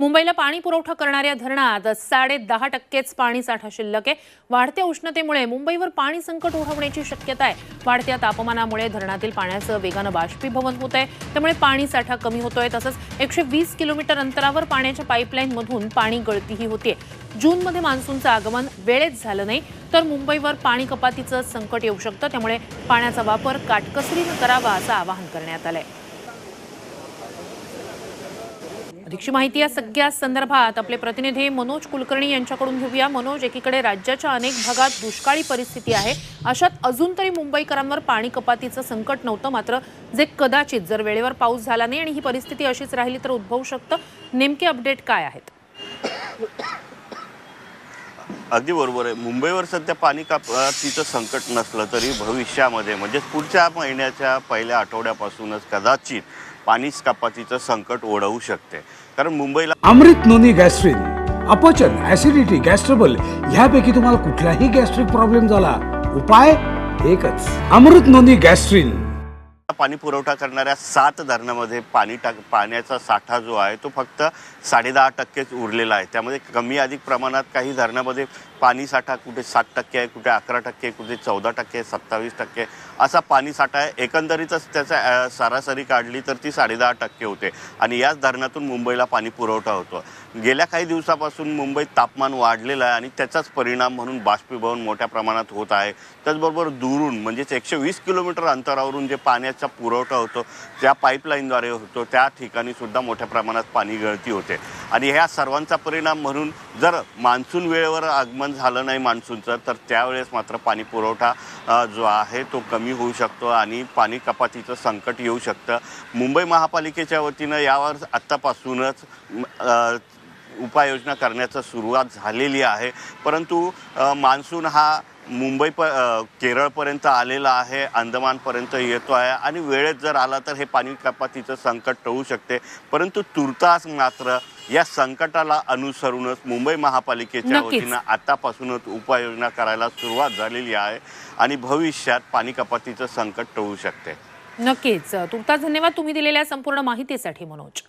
मुंबईला पाणी पुरवठा करणाऱ्या धरणात साडे दहा टक्केच पाणी साठा शिल्लक आहे. वाढत्या उष्णतेमुळे मुंबईवर पाणी संकट ओढवण्याची शक्यता आहे. वाढत्या तापमानामुळे धरणातील पाण्याचं वेगानं बाष्पीभवन होत आहे. त्यामुळे पाणी साठा कमी होतोय. तसंच एकशे वीस किलोमीटर अंतरावर पाण्याच्या पाईपलाईनमधून पाणी गळतीही होते जूनमध्ये मान्सूनचं आगमन वेळेत झालं नाही तर मुंबईवर पाणी कपातीचं संकट येऊ शकतं. त्यामुळे पाण्याचा वापर काटकसरीनं करावा असं आवाहन करण्यात आलं आहे अधिकची माहिती या सगळ्या संदर्भात आपले प्रतिनिधी मनोज कुलकर्णी यांच्याकडून घेऊया. मनोज एकीकडे राज्याच्या अनेक भागात दुष्काळी परिस्थिती आहे. अशात अजून तरी मुंबईकरांवर पाणी कपातीचं संकट नव्हतं मात्र जे कदाचित जर वेळेवर पाऊस झाला नाही आणि ही परिस्थिती अशीच राहिली तर उद्भवू शकतं. नेमके अपडेट काय आहेत? अगदी बरोबर आहे. मुंबईवर सध्या पाणी कपातीचं संकट नसलं तरी भविष्यामध्ये म्हणजेच पुढच्या महिन्याच्या पहिल्या आठवड्यापासूनच कदाचित पाणी कपातीचं संकट ओढवू शकते. कारण मुंबईला अमृत नोनी गॅस्ट्रिन अपचन ऍसिडिटी गॅस्ट्रबल ह्यापैकी तुम्हाला कुठलाही गॅस्ट्रिक प्रॉब्लेम झाला. उपाय एकच. Amrut Noni Gastrin. पाणी पुरवठा करणाऱ्या सात धरणामध्ये पाणी टाक पाण्याचा साठा जो आहे तो फक्त साडेदहा टक्केच उरलेला आहे. त्यामध्ये कमी अधिक प्रमाणात काही धरणामध्ये पाणी साठा कुठे सात टक्के आहे कुठे अकरा टक्के कुठे चौदा टक्के सत्तावीस टक्के असा पाणी साठा आहे. एकंदरीतच त्याचा सरासरी काढली तर ती साडेदहा टक्के होते. आणि याच धरणातून मुंबईला पाणी पुरवठा होतो. गेल्या काही दिवसापासून मुंबईत तापमान वाढलेलं आहे आणि त्याचाच परिणाम म्हणून बाष्पीभवन मोठ्या प्रमाणात होत आहे. त्याचबरोबर दुरून म्हणजेच एकशे वीस किलोमीटर अंतरावरून जे पाण्याचा पुरवठा होतो त्या पाईपलाईनद्वारे होतो त्या ठिकाणी सुद्धा मोठ्या प्रमाणात पाणी गळती होते. आणि ह्या सर्वांचा परिणाम म्हणून जर मान्सून वेळेवर आगमन झालं नाही मान्सूनचं तर त्यावेळेस मात्र पाणी पुरवठा जो आहे तो कमी होऊ शकतो आणि पाणी कपातीचं संकट येऊ शकतं. मुंबई महापालिकेच्या वतीनं यावर आत्तापासूनच उपाययोजना करण्याचं सुरुवात झालेली आहे. परंतु मान्सून हा मुंबई प केरळपर्यंत आलेला आहे अंदमानपर्यंत येतो आहे आणि वेळेत जर आला तर हे पाणी कपातीचं संकट टळू शकते. परंतु तुर्तास मात्र या संकटाला अनुसरूनच मुंबई महापालिकेच्या. वतीनं आतापासूनच उपाययोजना करायला सुरुवात झालेली आहे आणि भविष्यात पाणी कपातीचं संकट टळू शकते. नक्कीच. तुर्तास धन्यवाद तुम्ही दिलेल्या संपूर्ण माहितीसाठी मनोज.